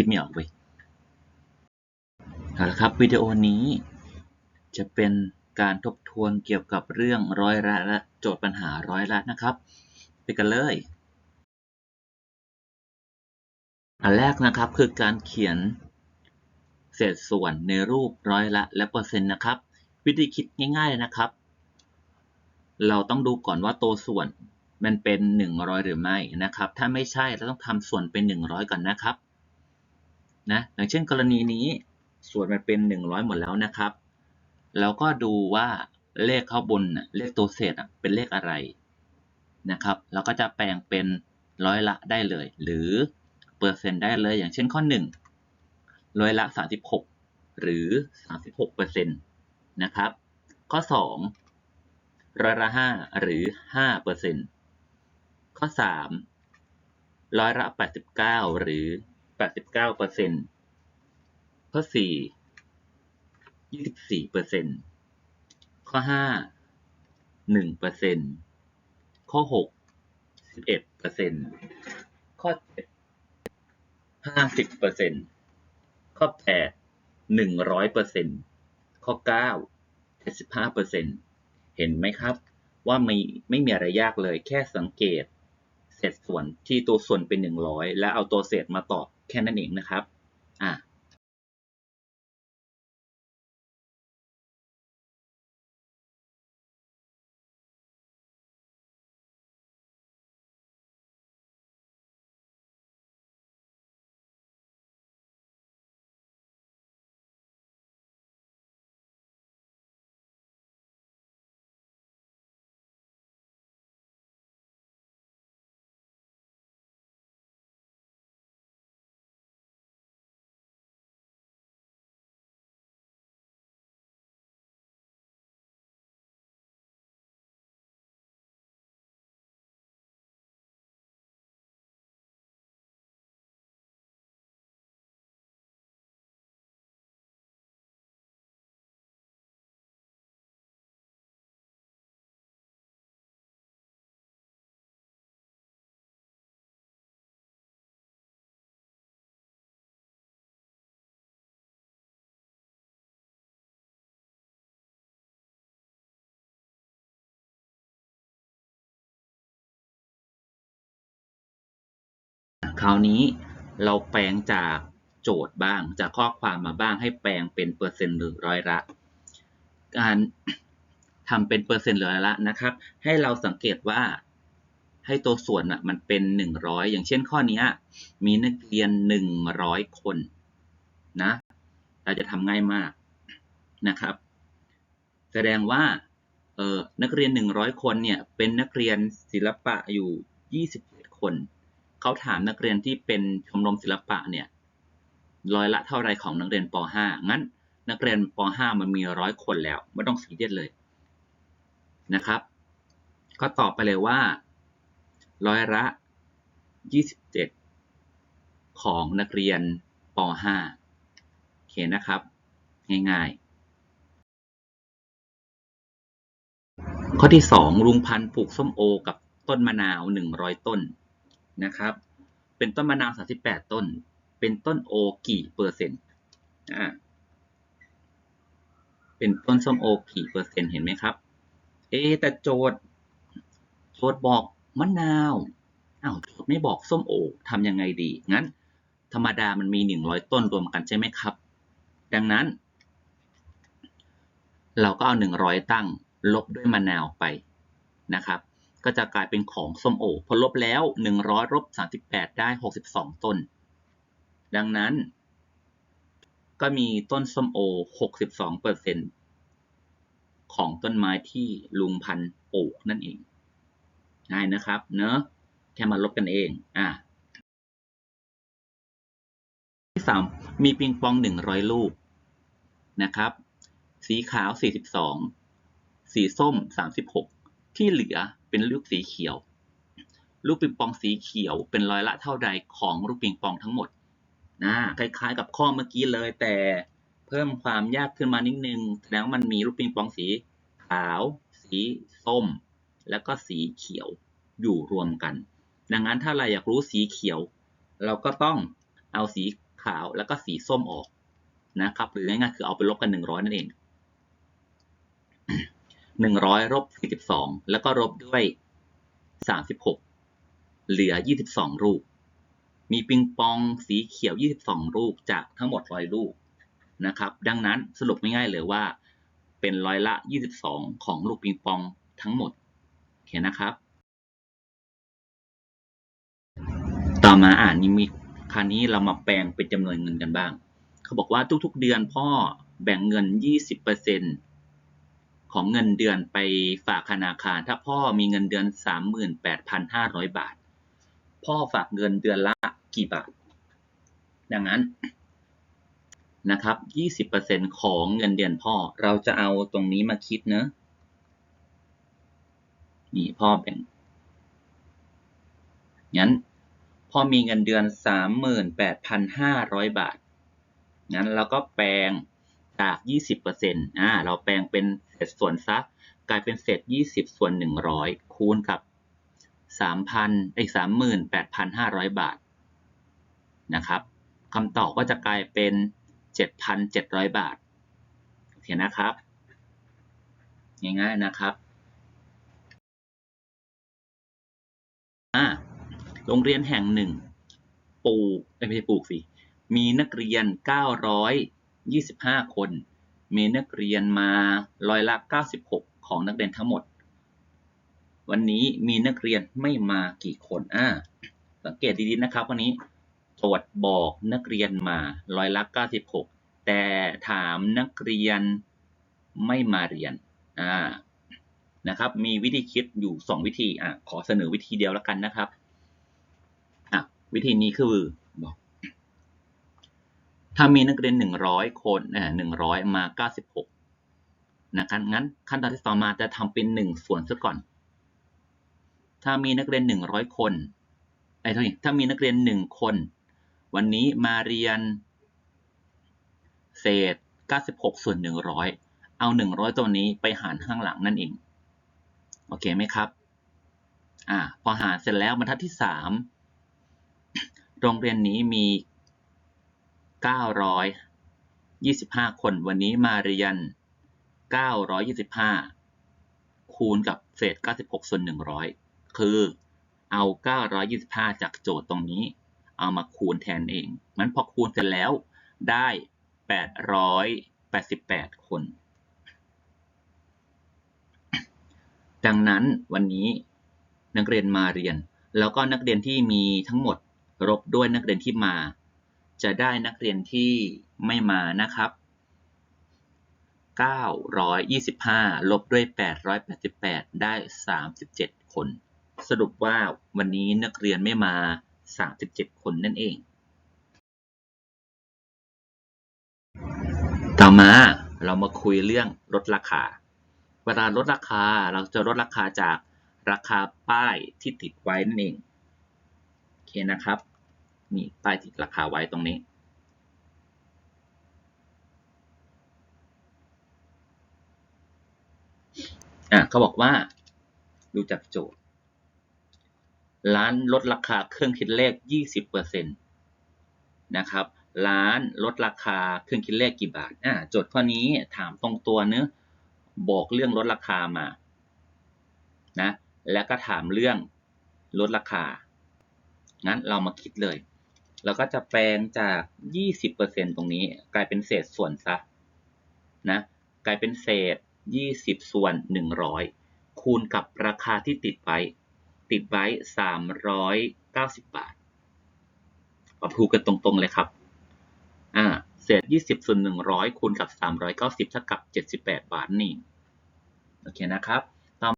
คิดไม่ออกเว้ยเอาละครับวิดีโอนี้จะเป็นการทบทวนเกี่ยวกับเรื่องร้อยละและโจทย์ปัญหาร้อยละนะครับ ไปกันเลย อันแรกนะครับคือการเขียนเศษส่วนในรูปร้อยละและเปอร์เซ็นต์นะครับ วิธีคิดง่ายๆนะครับ เราต้องดูก่อนว่าตัวส่วนมันเป็น 100 หรือไม่นะครับ ถ้าไม่ใช่เราต้องทำส่วนเป็น 100 ก่อนนะครับ นะอย่างเช่นกรณีนี้ส่วนมันเป็น 100 หมดแล้วนะครับเราก็ดูว่าเลขข้างบนเลขตัวเศษเป็นเลขอะไรนะครับเราก็จะแปลงเป็นร้อยละได้เลย หรือเปอร์เซ็นต์ได้เลยอย่างเช่นข้อ 1 ร้อยละ 36 หรือ 36เปอร์เซ็นต์นะครับ ข้อ 2 ร้อยละ 5 หรือ5เปอร์เซ็นต์ข้อ 3 ร้อยละ 89 หรือ 89เปอร์เซ็นต์ข้อ 4 24เปอร์เซ็นต์ข้อ 5 1เปอร์เซ็นต์ข้อ 6 11เปอร์เซ็นต์ข้อ 7 50เปอร์เซ็นต์ข้อ 8 100เปอร์เซ็นต์ข้อ 9 75เปอร์เซ็นต์เห็นไหมครับว่าไม่ไม่มีอะไรยากเลยแค่สังเกตเศษส่วนที่ตัวส่วนเป็น 100 แล้วเอาตัวเศษมาตอบ แค่นั้นเองนะครับ คราวนี้เราแปลงจากโจทย์บ้าง จากข้อความมาบ้างให้แปลงเป็นเปอร์เซ็นต์หรือร้อยละ การทำเป็นเปอร์เซ็นต์หรือร้อยละนะครับ ให้เราสังเกตว่าให้ตัวส่วนอะมันเป็น 100 อย่างเช่นข้อนี้มีนักเรียน 100 คนนะเราจะทำง่ายมากนะครับ แสดงว่าเออนักเรียน 100 คนเนี่ยเป็นนักเรียนศิลปะอยู่ 27 คน เขาถามนักเรียนที่เป็นชมรมศิลปะเนี่ยร้อยละเท่าไรของนักเรียนป .5 งั้น นักเรียนป .5 มันมีร้อยคนแล้วไม่ต้องสีเรียสเลยนะครับ ก็ตอบไปเลยว่าร้อยละ 27 ของนักเรียนป .5 โอเคนะครับ ง่ายๆ ข้อที่ 2 ลุงพันธุ์ปลูกส้มโอกับต้นมะนาว 100 ต้น นะครับ เป็นต้นมะนาว 38 ต้น เป็นต้นโอกี่เปอร์เซ็นต์อ่าเป็นต้นส้มโอกี่เปอร์เซ็นต์เห็นไหมครับ เอแต่โจทย์ โจทย์บอกมะนาวอ้าวโจทย์ไม่บอกส้มโอทำยังไงดี งั้น ธรรมดามันมี 100 ต้นรวมกันใช่ไหมครับ ดังนั้น เราก็เอา 100 ตั้งลบด้วยมะนาวไปนะครับ ก็จะกลายเป็นของส้มโอพอลบแล้ว 100ลบ38 ได้ 62 ต้น ดังนั้น ก็มีต้นส้มโอ 62เปอร์เซ็นของต้นไม้ที่ลุงพันปลูกนั่นเองง่ายนะครับเนอะแค่มาลบกันเองอะที่สามมีปิงปอง 100 ลูกนะครับ สีขาว 42 สีส้ม 36 ที่เหลือ เป็นลูกสีเขียว ลูกปิงปองสีเขียว เป็นร้อยละเท่าใดของลูกปิงปองทั้งหมดนะคล้ายๆกับข้อเมื่อกี้เลย แต่เพิ่มความยากขึ้นมานิดนึงแสดงว่ามันมีลูกปิงปองสีขาว สีส้ม แล้วก็สีเขียวอยู่รวมกัน ดังนั้นถ้าเราอยากรู้สีเขียว เราก็ต้องเอาสีขาวแล้วก็สีส้มออกนะครับ หรือง่ายๆคือเอาไปลบกันหนึ่งร้อยนั่นเอง หนึ่งร้อยลบสี่สิบสองแล้วก็ลบด้วยสามสิบหกเหลือยี่สิบสองรูปมีปิงปองสีเขียวยี่สิบสองรูปจากทั้งหมดร้อยรูปนะครับ ดังนั้นสรุปง่ายๆเลยว่า เป็นร้อยละยี่สิบสองของลูกปิงปองทั้งหมดโอเคนะครับ ต่อมาอ่านนิมิตคราวนี้เรามาแปลงเป็นจำนวนเงินกันบ้าง เขาบอกว่าทุกๆเดือนพ่อแบ่งเงิน 20% ของเงินเดือนไปฝากธนาคาร ถ้าพ่อมีเงินเดือน 38,500 บาท พ่อฝากเงินเดือนละกี่บาท ดังนั้นนะครับ 20%ของเงินเดือนพ่อ เราจะเอาตรงนี้มาคิดเนอะนี่พ่อแบ่งงั้นพ่อมีเงินเดือน 38,500 บาท งั้นเราก็แปลงจาก 20%อ่า เราแปลงเป็น ส่วนซะกลายเป็นเศษ 20 ส่วน 100 คูณกับ 3,000ไอ้38,500 บาทนะครับคำตอบก็จะกลายเป็น 7,700 บาทโอเคนะครับ ง่ายๆนะครับอ่าโรงเรียนแห่งหนึ่งปลูกไม่ใช่ปลูกสิ มีนักเรียน 925 คน มีนักเรียนมาร้อยละ 96 ของนักเรียนทั้งหมด วันนี้มีนักเรียนไม่มากี่คนอ่าสังเกตดีๆนะครับ วันนี้โจทย์บอกนักเรียนมาร้อยละ 96 แต่ถามนักเรียนไม่มาเรียนอ่านะครับ มีวิธีคิดอยู่ 2 วิธีอะขอเสนอวิธีเดียวแล้วกันนะครับอะวิธีนี้คือ ถ้ามีนักเรียน 100 คนอ่า100 มา 96 นะครับงั้นขั้นตอนที่ต่อมาจะทำเป็น 1 ส่วนซะก่อน ถ้ามีนักเรียน 100 คนไอ้เท่านี้ถ้ามีนักเรียน 1 คน วันนี้มาเรียน เศษ 96 ส่วน 100 เอา 100 ตัวนี้ไปหารข้างหลังนั่นเอง โอเคไหมครับ อ่า พอหารเสร็จแล้วบรรทัดที่ 3 โรงเรียนนี้มี 925 คน วันนี้มาเรียน 925 คูณกับเศษ 96 ส่วน 100 คือเอา 925 จากโจทย์ตรงนี้ เอามาคูณแทนเอง มันพอคูณเสร็จแล้วได้ 888 คน ดังนั้นวันนี้นักเรียนมาเรียน แล้วก็นักเรียนที่มีทั้งหมดลบด้วยนักเรียนที่มา จะได้นักเรียนที่ไม่มานะครับ 925 ลบด้วย 888 ได้ 37 คน สรุปว่าวันนี้นักเรียนไม่มา 37 คนนั่นเอง ต่อมาเรามาคุยเรื่องลดราคา เวลาลดราคาเราจะลดราคาจากราคาป้ายที่ติดไว้นั่นเอง โอเคนะครับ นี่ป้ายติดราคาไว้ตรงนี้ อะเขาบอกว่า ดูจากโจทย์ ร้านลดราคาเครื่องคิดเลข 20%นะครับ ร้านลดราคาเครื่องคิดเลขกี่บาท อ่าโจทย์ข้อนี้ถามตรงตัวเนื้อบอกเรื่องลดราคามา นะ แล้วก็ถามเรื่องลดราคา งั้นเรามาคิดเลย เราก็จะแปลงจาก 20%ตรงนี้ กลายเป็นเศษส่วนซะนะกลายเป็นเศษ 20 ส่วน 100 คูณกับราคาที่ติดไว้ ติดไว้ 390 บาทมาพูดกันตรงๆเลยครับอ่าเศษ 20 ส่วน 100 คูณกับ 390 เท่ากับ 78 บาทนี่ โอเคนะครับต่อ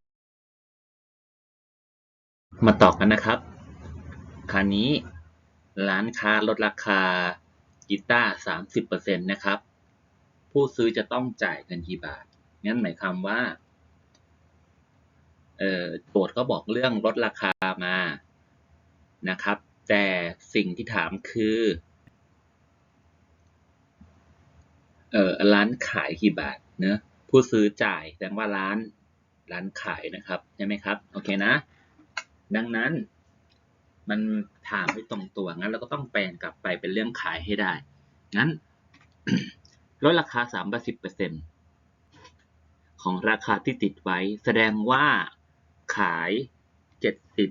มาต่อกันนะครับคราวนี้ ร้านค้าลดราคากีตาร์30%นะครับ ผู้ซื้อจะต้องจ่ายเงินกี่บาท งั้นหมายความว่า เอ่อโจทย์ก็บอกเรื่องลดราคามานะครับ แต่สิ่งที่ถามคือ เอ่อร้านขายกี่บาทเนะผู้ซื้อจ่ายแสดงว่าร้านร้านขายนะครับ ใช่ไหมครับ โอเคนะ ดังนั้น มันถามไม่ตรงตัว งั้นเราก็ต้องแปลงกลับไปเป็นเรื่องขายให้ได้ งั้นลดราคาสามสิบเปอร์เซ็นของราคาที่ติดไว้ แสดงว่าขายเจ็ดสิบ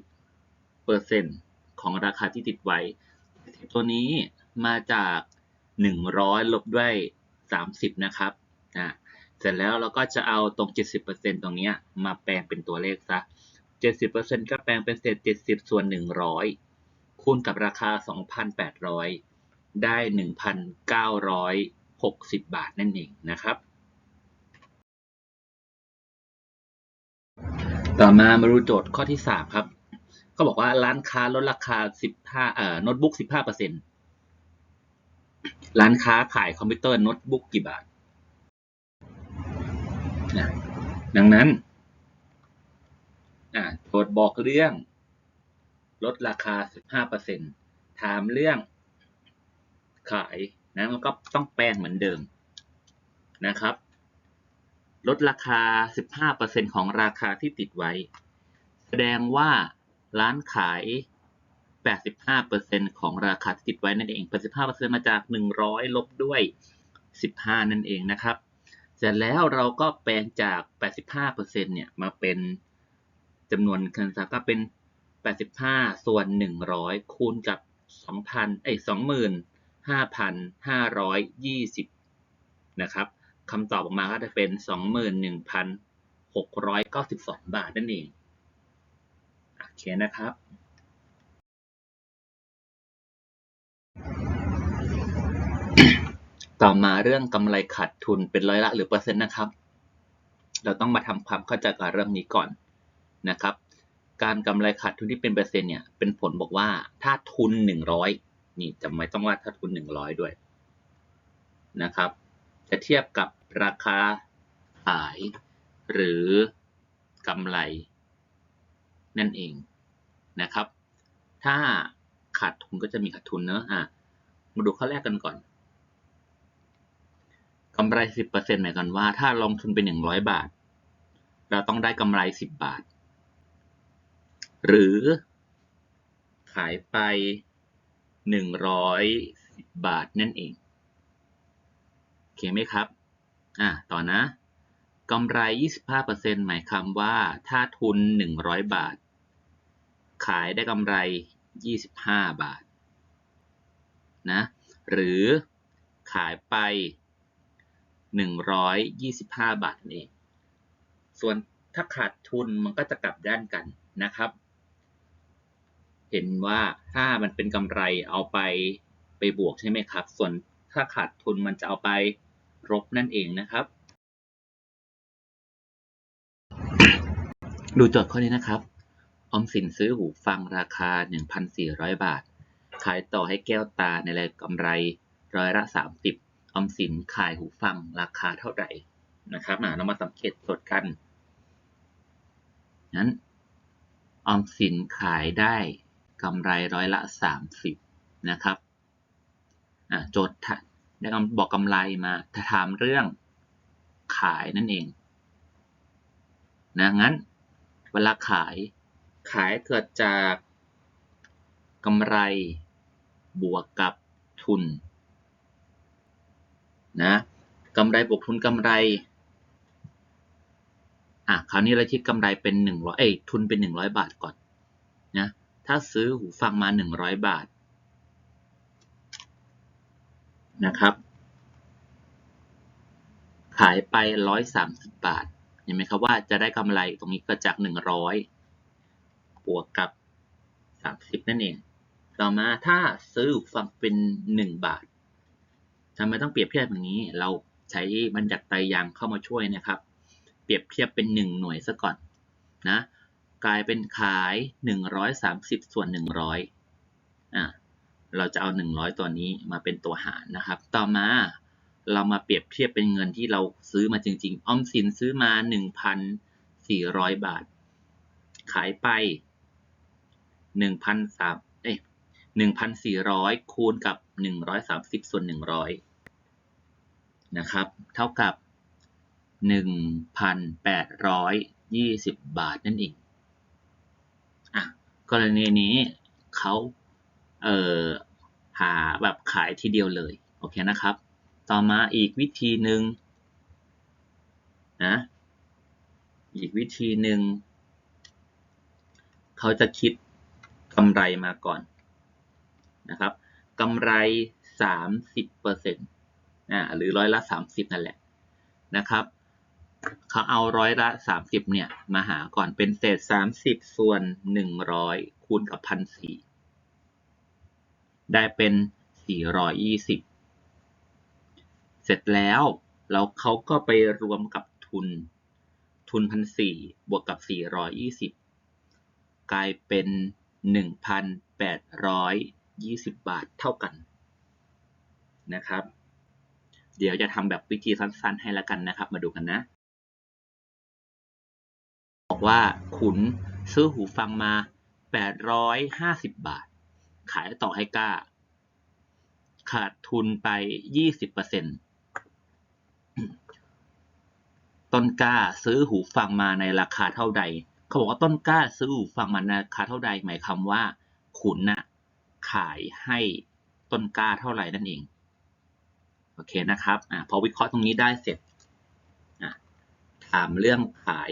เปอร์เซ็นของราคาที่ติดไว้ ตัวนี้มาจากหนึ่งร้อยลบด้วยสามสิบนะครับอ่าเสร็จแล้วเราก็จะเอาตรงเจ็ดสิบเปอร์เซ็นตรงนี้มาแปลงเป็นตัวเลขซะ เจ็ดสิบเปอร์เซ็นก็แปลงเป็นเศษเจ็ดสิบส่วนหนึ่งร้อยคูณกับราคาสองพันแปดร้อยได้หนึ่งพันเก้าร้อยหกสิบบาทนั่นเองนะครับ ต่อมามาดูโจทย์ข้อที่สามครับ ก็บอกว่าร้านค้าลดราคา 15เอ่อโน้ตบุ๊ก 15เปอร์เซ็นร้านค้าขายคอมพิวเตอร์โน้ตบุ๊กกี่บาทนะดังนั้น อ่าโจทย์บอกเรื่อง ลดราคา 15เปอร์เซ็นถามเรื่องขายนะมันก็ต้องแปลงเหมือนเดิมนะครับ ลดราคา 15%ของราคาที่ติดไว้ แสดงว่าร้านขาย 85%ของราคาที่ติดไว้นั่นเอง 85%มาจาก 100 ลบด้วย 15 นั่นเองนะครับ เสร็จแล้วเราก็แปลงจาก 85%เนี่ยมาเป็น จำนวนเงินสักก็เป็น 85 ส่วน 100 คูณกับ 2,000 เอ้ย25,520 นะครับคำตอบออกมาก็จะเป็น 21,692 บาทนั่นเอง โอเคนะครับ ต่อมาเรื่องกำไรขาดทุนเป็นร้อยละหรือเปอร์เซ็นต์นะครับ เราต้องมาทำความเข้าใจกับเรื่องนี้ก่อน นะครับ การกำไรขาดทุนที่เป็นเปอร์เซ็นต์เนี่ยเป็นผลบอกว่าถ้าทุน 100 นี่จำไม่ต้องว่าถ้าทุน 100 ด้วยนะครับ จะเทียบกับราคาขายหรือกำไร นั่นเองนะครับ ถ้าขาดทุนก็จะมีขาดทุนเนอะอะมาดูข้อแรกกันก่อนกำไร 10%หมายความว่าถ้าลงทุนไป100 บาท เราต้องได้กำไร 10 บาท หรือขายไป 110 บาทนั่นเองโอเคไหมครับ อะ ต่อนะกำไร 25%หมายความว่าถ้าทุน 100 บาท ขายได้กำไร 25 บาท นะ หรือขายไป 125 บาทนั่นเอง ส่วนถ้าขาดทุนมันก็จะกลับด้านกันนะครับ เห็นว่าถ้ามันเป็นกำไรเอาไปไปบวกใช่ไหมครับ ส่วนถ้าขาดทุนมันจะเอาไปลบนั่นเองนะครับ ดูโจทย์ข้อนี้นะครับ ออมสินซื้อหูฟังราคา 1,400 บาท ขายต่อให้แก้วตาในรายกำไรร้อยละ 30 ออมสินขายหูฟังราคาเท่าไหร่นะครับเรามาสังเกตโจทย์กันนั้นออมสินขายได้ กำไรร้อยละ 30 นะครับโจทย์ได้บอกกำไรมาถาถามเรื่องขายนั่นเองนะงั้นเวลาขายขายเกิดจากกำไรบวกกับทุนนะกำไรบวกทุนกำไรอะคราวนี้เราคิดกำไรเป็นหนึ่งร้อยเอ้ยทุนเป็นหนึ่งร้อยบาทก่อน ถ้าซื้อหูฟังมาหนึ่งร้อยบาทนะครับ ขายไปร้อยสามสิบบาท เห็นไหมครับว่าจะได้กำไรตรงนี้ก็จากหนึ่งร้อยบวกกับสามสิบนั่นเอง ต่อมาถ้าซื้อหูฟังเป็นหนึ่งบาททำไมต้องเปรียบเทียบอย่างนี้ เราใช้บัญญัติไตรยางเข้ามาช่วยนะครับ เปรียบเทียบเป็นหนึ่งหน่วยซะก่อนนะ กลายเป็นขายหนึ่งร้อยสามสิบส่วนหนึ่งร้อยอะเราจะเอาหนึ่งร้อยตัวนี้มาเป็นตัวหารนะครับ ต่อมาเรามาเปรียบเทียบเป็นเงินที่เราซื้อมาจริง ๆออมสินซื้อมาหนึ่งพันสี่ร้อยบาท ขายไปหนึ่งพันสามเอ้ยหนึ่งพันสี่ร้อยคูณกับหนึ่งร้อยสามสิบส่วนหนึ่งร้อยนะครับ เท่ากับหนึ่งพันแปดร้อยยี่สิบบาทนั่นเอง กรณีนี้เขาเอ่อหาแบบขายทีเดียวเลยโอเคนะครับ ต่อมาอีกวิธีหนึ่งนะอีกวิธีหนึ่งเขาจะคิดกำไรมาก่อนนะครับกำไร 30%อ่าหรือร้อยละ 30 นั่นแหละนะครับ เขาเอาร้อยละ30เนี่ย มาหาก่อนเป็นเศษ30ส่วน100คูณกับ1,400ได้เป็น420เสร็จแล้วแล้วเขาก็ไปรวมกับทุน ทุน1,400บวกกับ420กลายเป็น1,820บาทเท่ากันนะครับ เดี๋ยวจะทำแบบวิธีสั้นๆให้แล้วกันนะครับ มาดูกันนะ ว่าขุนซื้อหูฟังมา 850 บาท ขายต่อให้กล้า ขาดทุนไป 20%ต้นกล้าซื้อหูฟังมาในราคาเท่าใด เขาบอกว่าต้นกล้าซื้อหูฟังมาในราคาเท่าใด หมายความว่า ขุนน่ะขายให้ต้นกล้าเท่าไหร่นั่นเอง โอเคนะครับ อ่าพอวิเคราะห์ตรงนี้ได้เสร็จถามเรื่องขาย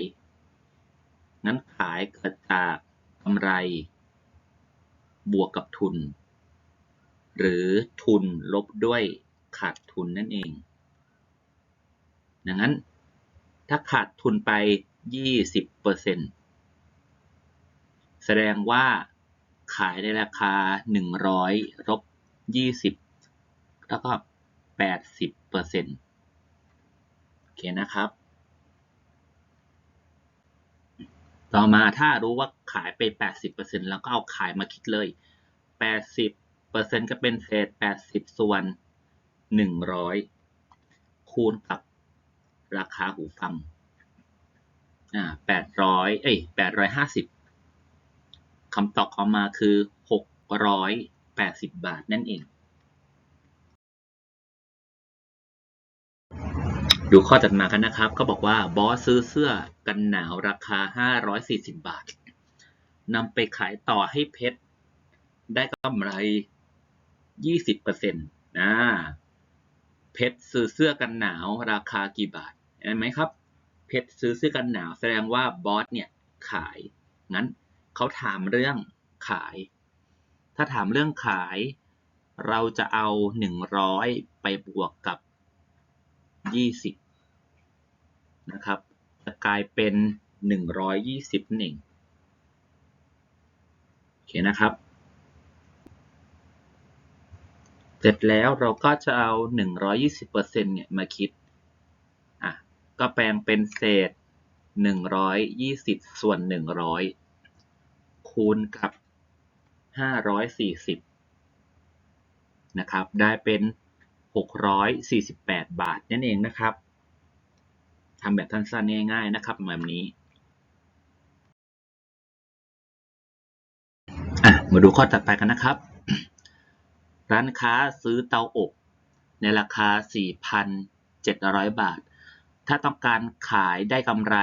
งั้นขายเกิดจากกำไรบวกกับทุน หรือทุนลบด้วยขาดทุนนั่นเอง ดังนั้นถ้าขาดทุนไป 20%แสดงว่าขายในราคา 100ลบ20 แล้วก็ 80%โอเคนะครับ ต่อมาถ้ารู้ว่าขายไป 80%แล้วก็เอาขายมาคิดเลย 80%ก็เป็นเศษ 80 ส่วน 100 คูณกับราคาหูฟัง อ่า 800 เอ้ย 850 คำตอบออกมาคือ 680 บาทนั่นเอง ดูข้อจัดมากันนะครับ ก็บอกว่าบอสซื้อเสื้อกันหนาวราคา 540 บาทนำไปขายต่อให้เพชร ได้กำไร 20%นะเพชรซื้อเสื้อกันหนาวราคากี่บาทเห็นไหมครับ เพชรซื้อเสื้อกันหนาวแสดงว่าบอสเนี่ยขาย งั้นเขาถามเรื่องขาย ถ้าถามเรื่องขาย เราจะเอา 100 ไปบวกกับ 20นะครับจะกลายเป็น120นั่นเองโอเคนะครับ เสร็จแล้วเราก็จะเอา120%เนี่ยมาคิดอะก็แปลงเป็นเศษ120ส่วน100คูณกับ540นะครับ ได้เป็น 648 บาทนั่นเองนะครับทำแบบสั้นๆง่าย ๆ นะครับแบบนี้มาดูข้อถัดไปกันนะครับ ร้านค้าซื้อเตาอบ ในราคา 4,700 บาท ถ้าต้องการขายได้กำไร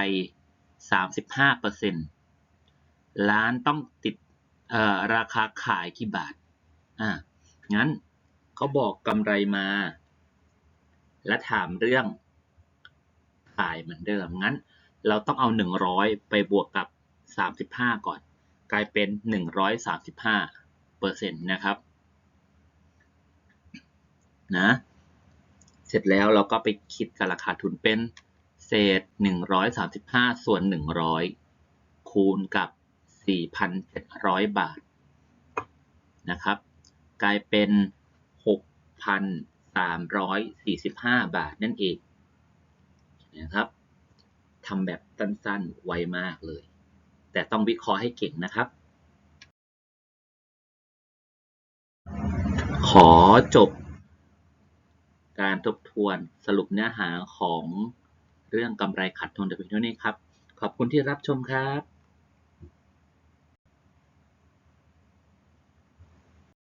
35%ร้านต้องติดราคาขายกี่บาทอะงั้น เขาบอกกำไรมา และถามเรื่องขายเหมือนเดิม งั้น เราต้องเอา 100 ไปบวกกับ 35 ก่อน กลายเป็น 135เปอร์เซ็นต์นะครับ นะ เสร็จแล้วเราก็ไปคิดกับราคาทุนเป็นเศษ 135 ส่วน 100 คูณกับ 4,700 บาท นะครับ กลายเป็น 6,345 บาทนั่นเองนะครับทำแบบสั้นๆไวมากเลย แต่ต้องวิเคราะห์ให้เก่งนะครับ ขอจบการทบทวนสรุปเนื้อหาของเรื่องกำไรขาดทุนแต่เพียงเท่านี้ครับ ขอบคุณที่รับชมครับ